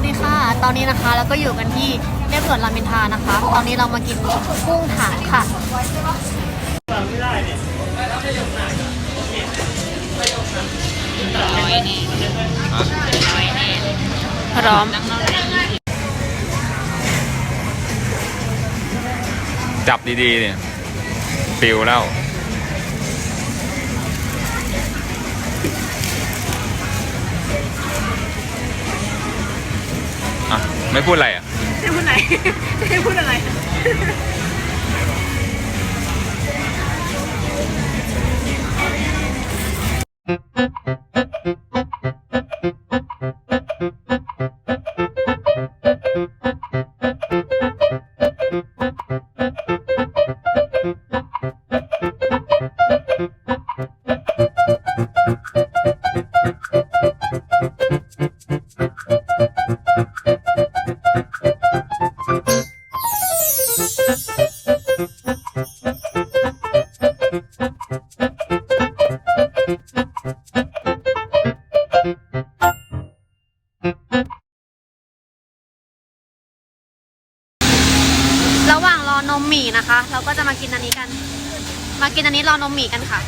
วัสดีค่ะ ตอนนี้นะคะเราก็อยู่กันที่เรียบด่วนรามอินทรานะคะ ตอนนี้เรามากินกุ้งถังค่ะ พร้อม จับดีๆเนี่ยปิวแล้ว ไม่พูดอะไรอะไม่พูดไหนจะพูดอะไร ระหว่างรอนมหมี่นะคะ เราก็จะมากินอันนี้กัน มากินอันนี้รอนมหมี่กันค่ะ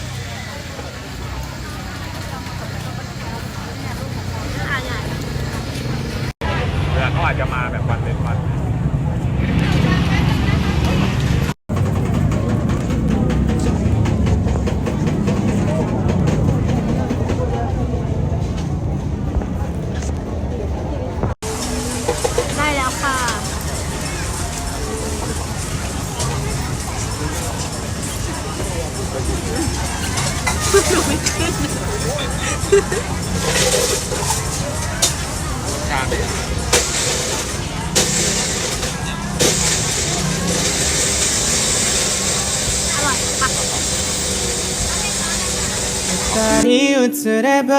二人映れば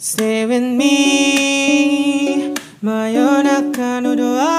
Stay with 真夜中のドア